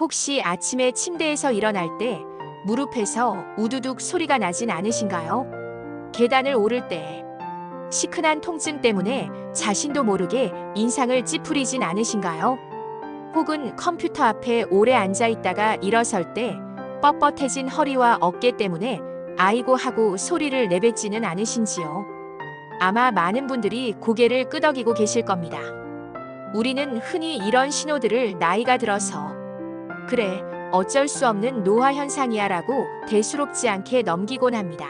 혹시 아침에 침대에서 일어날 때 무릎에서 우두둑 소리가 나진 않으신가요? 계단을 오를 때 시큰한 통증 때문에 자신도 모르게 인상을 찌푸리진 않으신가요? 혹은 컴퓨터 앞에 오래 앉아 있다가 일어설 때 뻣뻣해진 허리와 어깨 때문에 아이고 하고 소리를 내뱉지는 않으신지요? 아마 많은 분들이 고개를 끄덕이고 계실 겁니다. 우리는 흔히 이런 신호들을 나이가 들어서 그래, 어쩔 수 없는 노화 현상이야 라고 대수롭지 않게 넘기곤 합니다.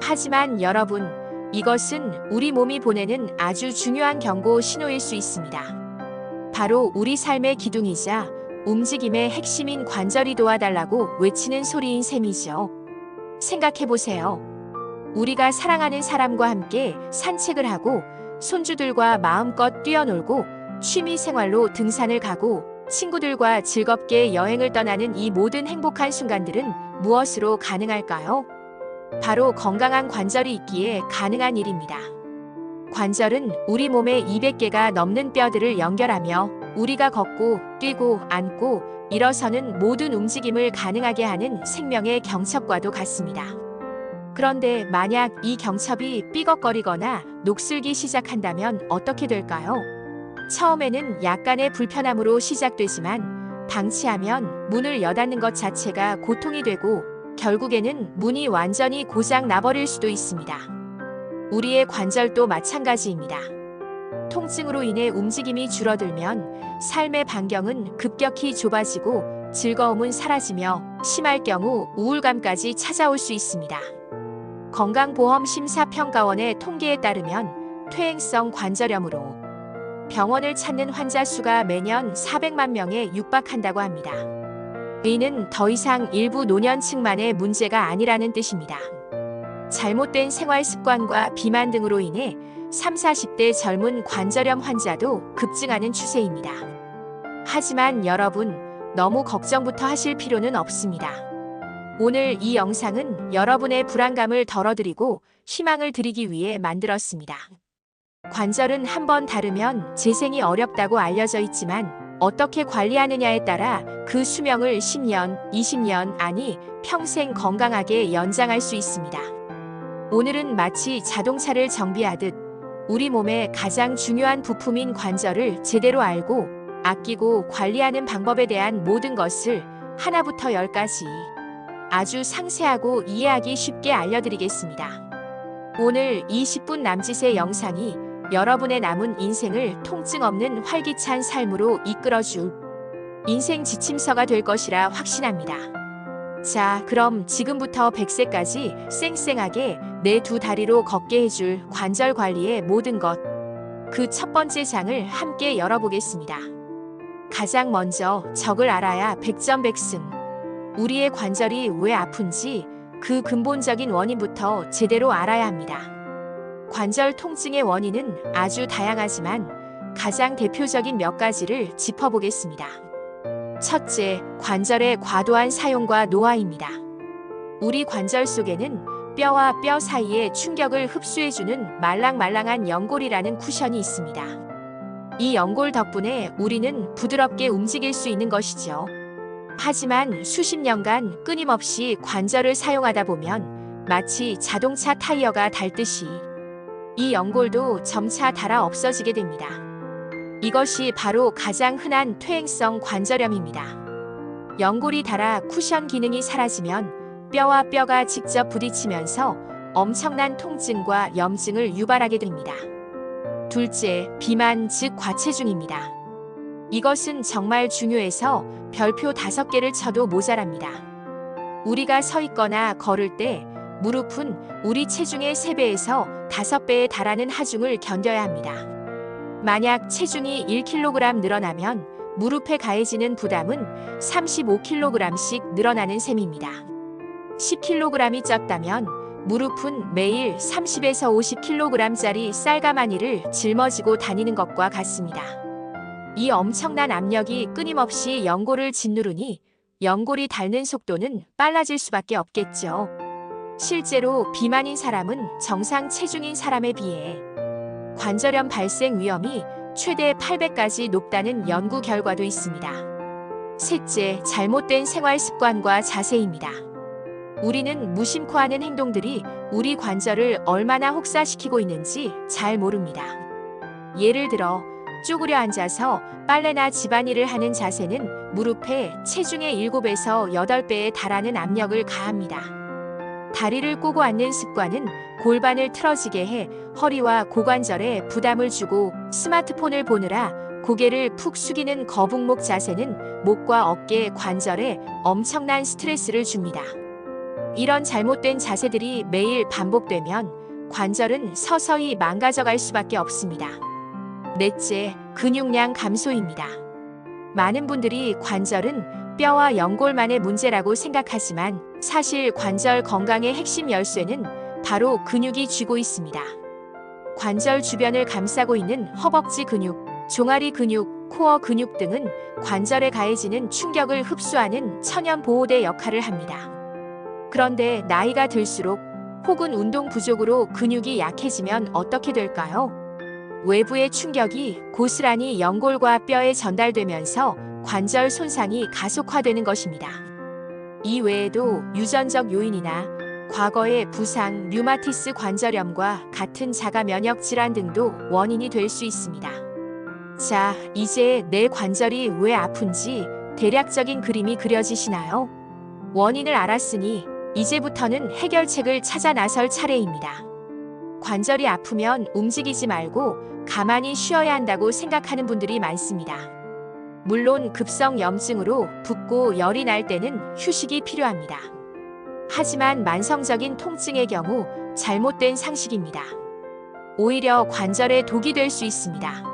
하지만 여러분, 이것은 우리 몸이 보내는 아주 중요한 경고 신호일 수 있습니다. 바로 우리 삶의 기둥이자 움직임의 핵심인 관절이 도와달라고 외치는 소리인 셈이죠. 생각해보세요. 우리가 사랑하는 사람과 함께 산책을 하고 손주들과 마음껏 뛰어놀고 취미 생활로 등산을 가고 친구들과 즐겁게 여행을 떠나는 이 모든 행복한 순간들은 무엇으로 가능할까요? 바로 건강한 관절이 있기에 가능한 일입니다. 관절은 우리 몸의 200개가 넘는 뼈들을 연결하며 우리가 걷고 뛰고 앉고 일어서는 모든 움직임을 가능하게 하는 생명의 경첩과도 같습니다. 그런데 만약 이 경첩이 삐걱거리거나 녹슬기 시작한다면 어떻게 될까요? 처음에는 약간의 불편함으로 시작되지만 방치하면 문을 여닫는 것 자체가 고통이 되고 결국에는 문이 완전히 고장 나버릴 수도 있습니다. 우리의 관절도 마찬가지입니다. 통증으로 인해 움직임이 줄어들면 삶의 반경은 급격히 좁아지고 즐거움은 사라지며 심할 경우 우울감까지 찾아올 수 있습니다. 건강보험심사평가원의 통계에 따르면 퇴행성 관절염으로 병원을 찾는 환자 수가 매년 400만 명에 육박한다고 합니다. 이는 더 이상 일부 노년층만의 문제가 아니라는 뜻입니다. 잘못된 생활 습관과 비만 등으로 인해 3, 40대 젊은 관절염 환자도 급증하는 추세입니다. 하지만 여러분, 너무 걱정부터 하실 필요는 없습니다. 오늘 이 영상은 여러분의 불안감을 덜어드리고 희망을 드리기 위해 만들었습니다. 관절은 한번 다르면 재생이 어렵다고 알려져 있지만 어떻게 관리하느냐에 따라 그 수명을 10년, 20년, 아니 평생 건강하게 연장할 수 있습니다. 오늘은 마치 자동차를 정비하듯 우리 몸의 가장 중요한 부품인 관절을 제대로 알고 아끼고 관리하는 방법에 대한 모든 것을 하나부터 열까지 아주 상세하고 이해하기 쉽게 알려드리겠습니다. 오늘 20분 남짓의 영상이 여러분의 남은 인생을 통증 없는 활기찬 삶으로 이끌어줄 인생 지침서가 될 것이라 확신합니다. 자, 그럼 지금부터 100세까지 쌩쌩하게 내 두 다리로 걷게 해줄 관절 관리의 모든 것. 그 첫 번째 장을 함께 열어보겠습니다. 가장 먼저 적을 알아야 백전백승. 우리의 관절이 왜 아픈지 그 근본적인 원인부터 제대로 알아야 합니다. 관절 통증의 원인은 아주 다양하지만 가장 대표적인 몇 가지를 짚어보겠습니다. 첫째, 관절의 과도한 사용과 노화입니다. 우리 관절 속에는 뼈와 뼈 사이에 충격을 흡수해주는 말랑말랑한 연골이라는 쿠션이 있습니다. 이 연골 덕분에 우리는 부드럽게 움직일 수 있는 것이죠. 하지만 수십 년간 끊임없이 관절을 사용하다 보면 마치 자동차 타이어가 닳듯이 이 연골도 점차 닳아 없어지게 됩니다. 이것이 바로 가장 흔한 퇴행성 관절염입니다. 연골이 닳아 쿠션 기능이 사라지면 뼈와 뼈가 직접 부딪히면서 엄청난 통증과 염증을 유발하게 됩니다. 둘째, 비만 즉 과체중입니다. 이것은 정말 중요해서 별표 다섯 개를 쳐도 모자랍니다. 우리가 서 있거나 걸을 때 무릎은 우리 체중의 3배에서 5배에 달하는 하중을 견뎌야 합니다. 만약 체중이 1kg 늘어나면 무릎에 가해지는 부담은 35kg씩 늘어나는 셈입니다. 10kg이 쪘다면 무릎은 매일 30에서 50kg짜리 쌀가마니를 짊어지고 다니는 것과 같습니다. 이 엄청난 압력이 끊임없이 연골을 짓누르니 연골이 닳는 속도는 빨라질 수밖에 없겠죠. 실제로 비만인 사람은 정상 체중인 사람에 비해 관절염 발생 위험이 최대 8배까지 높다는 연구 결과도 있습니다. 셋째, 잘못된 생활 습관과 자세입니다. 우리는 무심코 하는 행동들이 우리 관절을 얼마나 혹사시키고 있는지 잘 모릅니다. 예를 들어, 쪼그려 앉아서 빨래나 집안일을 하는 자세는 무릎에 체중의 7에서 8배에 달하는 압력을 가합니다. 다리를 꼬고 앉는 습관은 골반을 틀어지게 해 허리와 고관절에 부담을 주고 스마트폰을 보느라 고개를 푹 숙이는 거북목 자세는 목과 어깨 관절에 엄청난 스트레스를 줍니다. 이런 잘못된 자세들이 매일 반복되면 관절은 서서히 망가져갈 수밖에 없습니다. 넷째, 근육량 감소입니다. 많은 분들이 관절은 뼈와 연골만의 문제라고 생각하지만 사실 관절 건강의 핵심 열쇠는 바로 근육이 쥐고 있습니다. 관절 주변을 감싸고 있는 허벅지 근육, 종아리 근육, 코어 근육 등은 관절에 가해지는 충격을 흡수하는 천연 보호대 역할을 합니다. 그런데 나이가 들수록 혹은 운동 부족으로 근육이 약해지면 어떻게 될까요? 외부의 충격이 고스란히 연골과 뼈에 전달되면서 관절 손상이 가속화되는 것입니다. 이 외에도 유전적 요인이나 과거의 부상, 류마티스 관절염과 같은 자가 면역 질환 등도 원인이 될 수 있습니다. 자, 이제 내 관절이 왜 아픈지 대략적인 그림이 그려지시나요? 원인을 알았으니 이제부터는 해결책을 찾아 나설 차례입니다. 관절이 아프면 움직이지 말고 가만히 쉬어야 한다고 생각하는 분들이 많습니다. 물론 급성 염증으로 붓고 열이 날 때는 휴식이 필요합니다. 하지만 만성적인 통증의 경우 잘못된 상식입니다. 오히려 관절에 독이 될 수 있습니다.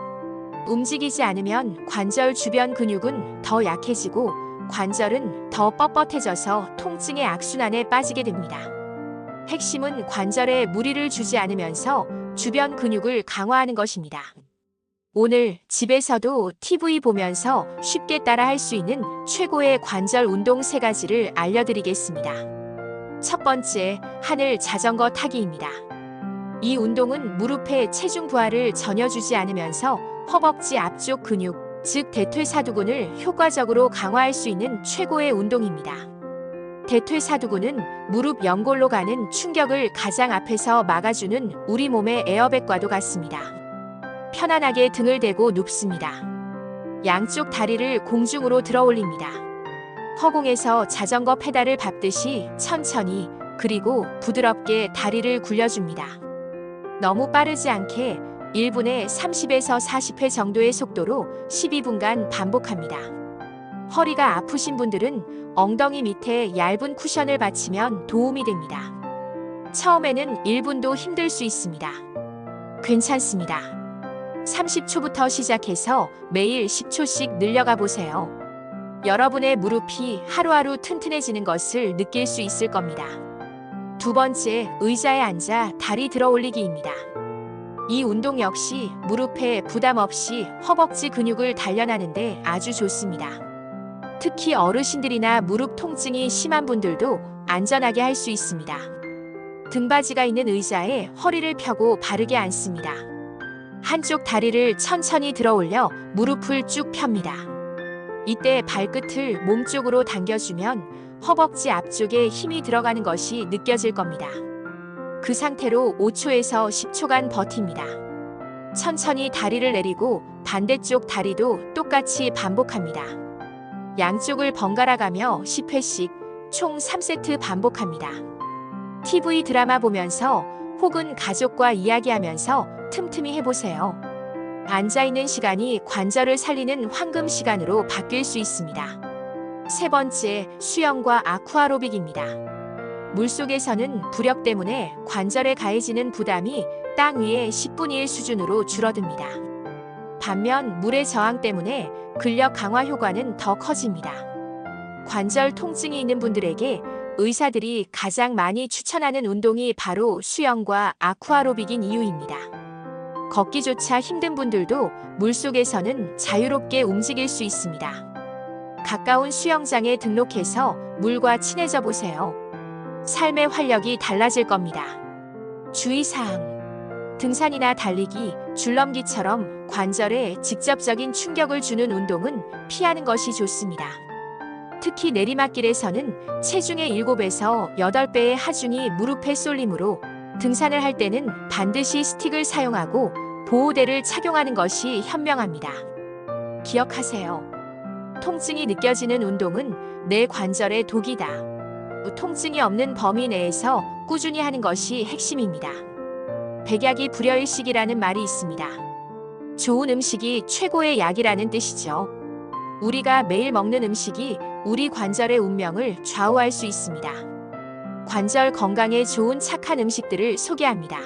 움직이지 않으면 관절 주변 근육은 더 약해지고 관절은 더 뻣뻣해져서 통증의 악순환에 빠지게 됩니다. 핵심은 관절에 무리를 주지 않으면서 주변 근육을 강화하는 것입니다. 오늘 집에서도 TV 보면서 쉽게 따라 할 수 있는 최고의 관절 운동 세 가지를 알려드리겠습니다. 첫 번째, 하늘 자전거 타기입니다. 이 운동은 무릎의 체중 부하를 전혀 주지 않으면서 허벅지 앞쪽 근육, 즉 대퇴사두근을 효과적으로 강화할 수 있는 최고의 운동입니다. 대퇴사두근은 무릎 연골로 가는 충격을 가장 앞에서 막아주는 우리 몸의 에어백과도 같습니다. 편안하게 등을 대고 눕습니다. 양쪽 다리를 공중으로 들어 올립니다. 허공에서 자전거 페달을 밟듯이 천천히 그리고 부드럽게 다리를 굴려줍니다. 너무 빠르지 않게 1분에 30에서 40회 정도의 속도로 12분간 반복합니다. 허리가 아프신 분들은 엉덩이 밑에 얇은 쿠션을 받치면 도움이 됩니다. 처음에는 1분도 힘들 수 있습니다. 괜찮습니다. 30초부터 시작해서 매일 10초씩 늘려가 보세요. 여러분의 무릎이 하루하루 튼튼해지는 것을 느낄 수 있을 겁니다. 두 번째, 의자에 앉아 다리 들어 올리기입니다. 이 운동 역시 무릎에 부담 없이 허벅지 근육을 단련하는데 아주 좋습니다. 특히 어르신들이나 무릎 통증이 심한 분들도 안전하게 할 수 있습니다. 등받이가 있는 의자에 허리를 펴고 바르게 앉습니다. 한쪽 다리를 천천히 들어 올려 무릎을 쭉 펴니다. 이때 발끝을 몸쪽으로 당겨주면 허벅지 앞쪽에 힘이 들어가는 것이 느껴질 겁니다. 그 상태로 5초에서 10초간 버팁니다. 천천히 다리를 내리고 반대쪽 다리도 똑같이 반복합니다. 양쪽을 번갈아 가며 10회씩 총 3세트 반복합니다. TV 드라마 보면서 혹은 가족과 이야기하면서 틈틈이 해보세요. 앉아있는 시간이 관절을 살리는 황금 시간으로 바뀔 수 있습니다. 세 번째, 수영과 아쿠아로빅입니다. 물속에서는 부력 때문에 관절에 가해지는 부담이 땅 위의 10분의 1 수준으로 줄어듭니다. 반면 물의 저항 때문에 근력 강화 효과는 더 커집니다. 관절 통증이 있는 분들에게 의사들이 가장 많이 추천하는 운동이 바로 수영과 아쿠아로빅인 이유입니다. 걷기조차 힘든 분들도 물속에서는 자유롭게 움직일 수 있습니다. 가까운 수영장에 등록해서 물과 친해져 보세요. 삶의 활력이 달라질 겁니다. 주의사항. 등산이나 달리기, 줄넘기처럼 관절에 직접적인 충격을 주는 운동은 피하는 것이 좋습니다. 특히 내리막길에서는 체중의 7에서 8배의 하중이 무릎에 쏠리므로 등산을 할 때는 반드시 스틱을 사용하고 보호대를 착용하는 것이 현명합니다. 기억하세요. 통증이 느껴지는 운동은 내 관절의 독이다. 통증이 없는 범위 내에서 꾸준히 하는 것이 핵심입니다. 백약이 불여일식이라는 말이 있습니다. 좋은 음식이 최고의 약이라는 뜻이죠. 우리가 매일 먹는 음식이 우리 관절의 운명을 좌우할 수 있습니다. 관절 건강에 좋은 착한 음식들을 소개합니다.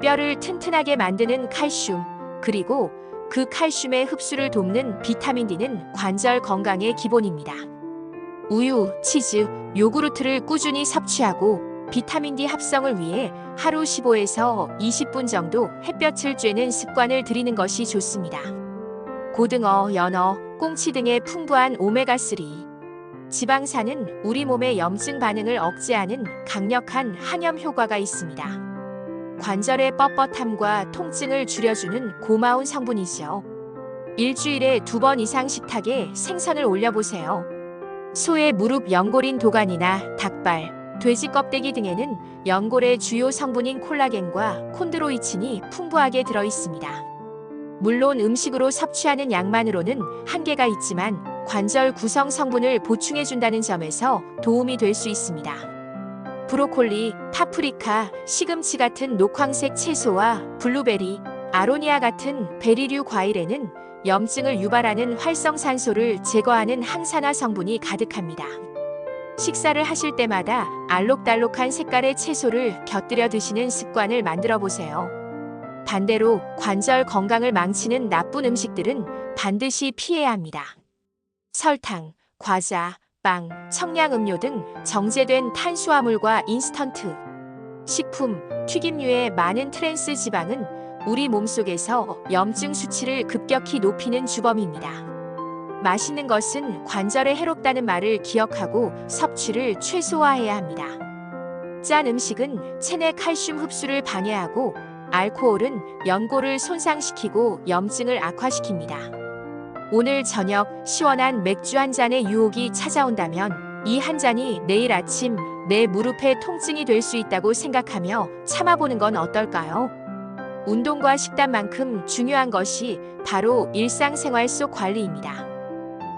뼈를 튼튼하게 만드는 칼슘, 그리고 그 칼슘의 흡수를 돕는 비타민 D는 관절 건강의 기본입니다. 우유, 치즈, 요구르트를 꾸준히 섭취하고 비타민 D 합성을 위해 하루 15에서 20분 정도 햇볕을 쬐는 습관을 들이는 것이 좋습니다. 고등어, 연어, 꽁치 등의 풍부한 오메가3. 지방산은 우리 몸의 염증 반응을 억제하는 강력한 항염 효과가 있습니다. 관절의 뻣뻣함과 통증을 줄여주는 고마운 성분이죠. 일주일에 두 번 이상 식탁에 생선을 올려보세요. 소의 무릎 연골인 도간이나 닭발, 돼지 껍데기 등에는 연골의 주요 성분인 콜라겐과 콘드로이친이 풍부하게 들어 있습니다. 물론 음식으로 섭취하는 양만으로는 한계가 있지만 관절 구성 성분을 보충해준다는 점에서 도움이 될 수 있습니다. 브로콜리, 파프리카, 시금치 같은 녹황색 채소와 블루베리, 아로니아 같은 베리류 과일에는 염증을 유발하는 활성산소를 제거하는 항산화 성분이 가득합니다. 식사를 하실 때마다 알록달록한 색깔의 채소를 곁들여 드시는 습관을 만들어 보세요. 반대로 관절 건강을 망치는 나쁜 음식들은 반드시 피해야 합니다. 설탕, 과자, 빵, 청량음료 등 정제된 탄수화물과 인스턴트, 식품, 튀김류의 많은 트랜스 지방은 우리 몸속에서 염증 수치를 급격히 높이는 주범입니다. 맛있는 것은 관절에 해롭다는 말을 기억하고 섭취를 최소화해야 합니다. 짠 음식은 체내 칼슘 흡수를 방해하고 알코올은 연골을 손상시키고 염증을 악화시킵니다. 오늘 저녁 시원한 맥주 한 잔의 유혹이 찾아온다면 이 한 잔이 내일 아침 내 무릎에 통증이 될 수 있다고 생각하며 참아보는 건 어떨까요? 운동과 식단만큼 중요한 것이 바로 일상생활 속 관리입니다.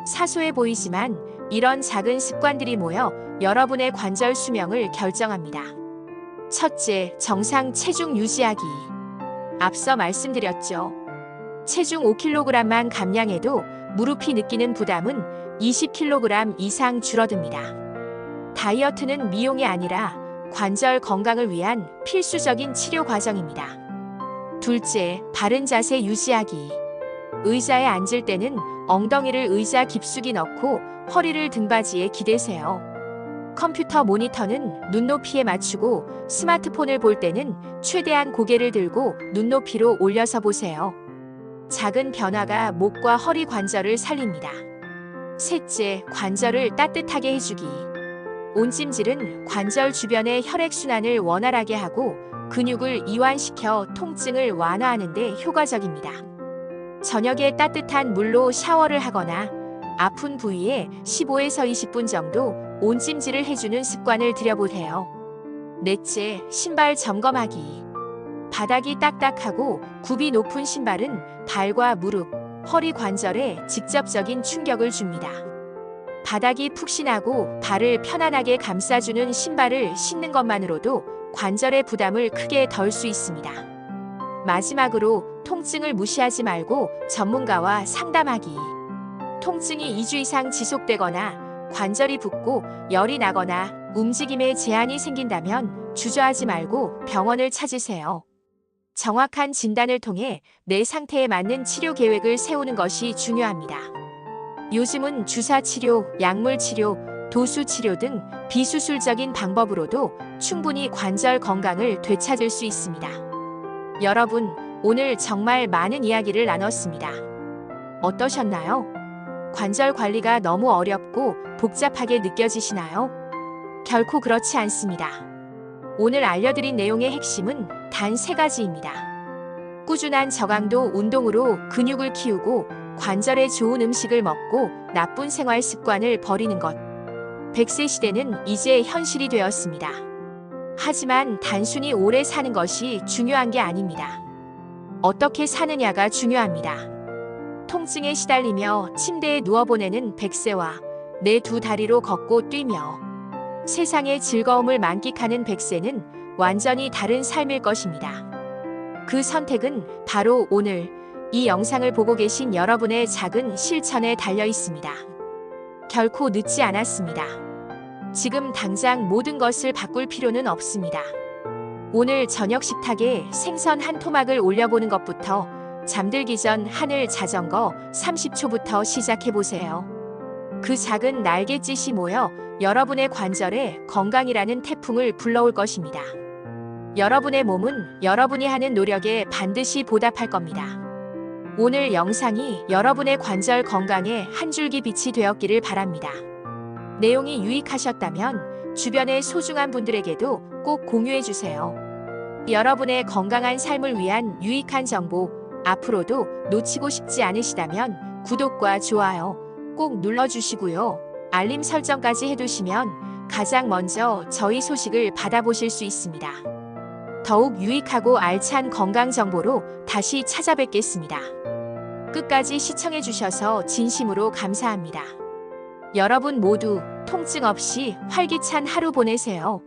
사소해 보이지만 이런 작은 습관들이 모여 여러분의 관절 수명을 결정합니다. 첫째, 정상 체중 유지하기. 앞서 말씀드렸죠. 체중 5kg만 감량해도 무릎이 느끼는 부담은 20kg 이상 줄어듭니다. 다이어트는 미용이 아니라 관절 건강을 위한 필수적인 치료 과정입니다. 둘째, 바른 자세 유지하기. 의자에 앉을 때는 엉덩이를 의자 깊숙이 넣고 허리를 등받이에 기대세요. 컴퓨터 모니터는 눈높이에 맞추고 스마트폰을 볼 때는 최대한 고개를 들고 눈높이로 올려서 보세요. 작은 변화가 목과 허리 관절을 살립니다. 셋째, 관절을 따뜻하게 해주기. 온찜질은 관절 주변의 혈액순환을 원활하게 하고 근육을 이완시켜 통증을 완화하는 데 효과적입니다. 저녁에 따뜻한 물로 샤워를 하거나 아픈 부위에 15에서 20분 정도 온찜질을 해주는 습관을 들여보세요. 넷째, 신발 점검하기. 바닥이 딱딱하고 굽이 높은 신발은 발과 무릎, 허리 관절에 직접적인 충격을 줍니다. 바닥이 푹신하고 발을 편안하게 감싸주는 신발을 신는 것만으로도 관절의 부담을 크게 덜 수 있습니다. 마지막으로 통증을 무시하지 말고 전문가와 상담하기. 통증이 2주 이상 지속되거나 관절이 붓고 열이 나거나 움직임에 제한이 생긴다면 주저하지 말고 병원을 찾으세요. 정확한 진단을 통해 내 상태에 맞는 치료 계획을 세우는 것이 중요합니다. 요즘은 주사 치료, 약물 치료, 도수 치료 등 비수술적인 방법으로도 충분히 관절 건강을 되찾을 수 있습니다. 여러분, 오늘 정말 많은 이야기를 나눴습니다. 어떠셨나요? 관절 관리가 너무 어렵고 복잡하게 느껴지시나요? 결코 그렇지 않습니다. 오늘 알려드린 내용의 핵심은 단 세 가지입니다. 꾸준한 저강도 운동으로 근육을 키우고 관절에 좋은 음식을 먹고 나쁜 생활 습관을 버리는 것. 100세 시대는 이제 현실이 되었습니다. 하지만 단순히 오래 사는 것이 중요한 게 아닙니다. 어떻게 사느냐가 중요합니다. 통증에 시달리며 침대에 누워 보내는 100세와 내 두 다리로 걷고 뛰며 세상의 즐거움을 만끽하는 100세는 완전히 다른 삶일 것입니다. 그 선택은 바로 오늘 이 영상을 보고 계신 여러분의 작은 실천에 달려 있습니다. 결코 늦지 않았습니다. 지금 당장 모든 것을 바꿀 필요는 없습니다. 오늘 저녁 식탁에 생선 한 토막을 올려보는 것부터 잠들기 전 하늘 자전거 30초부터 시작해 보세요. 그 작은 날갯짓이 모여 여러분의 관절에 건강이라는 태풍을 불러올 것입니다. 여러분의 몸은 여러분이 하는 노력에 반드시 보답할 겁니다. 오늘 영상이 여러분의 관절 건강에 한 줄기 빛이 되었기를 바랍니다. 내용이 유익하셨다면 주변의 소중한 분들에게도 꼭 공유해 주세요. 여러분의 건강한 삶을 위한 유익한 정보 앞으로도 놓치고 싶지 않으시다면 구독과 좋아요 꼭 눌러주시고요. 알림 설정까지 해두시면 가장 먼저 저희 소식을 받아보실 수 있습니다. 더욱 유익하고 알찬 건강 정보로 다시 찾아뵙겠습니다. 끝까지 시청해 주셔서 진심으로 감사합니다. 여러분 모두 통증 없이 활기찬 하루 보내세요.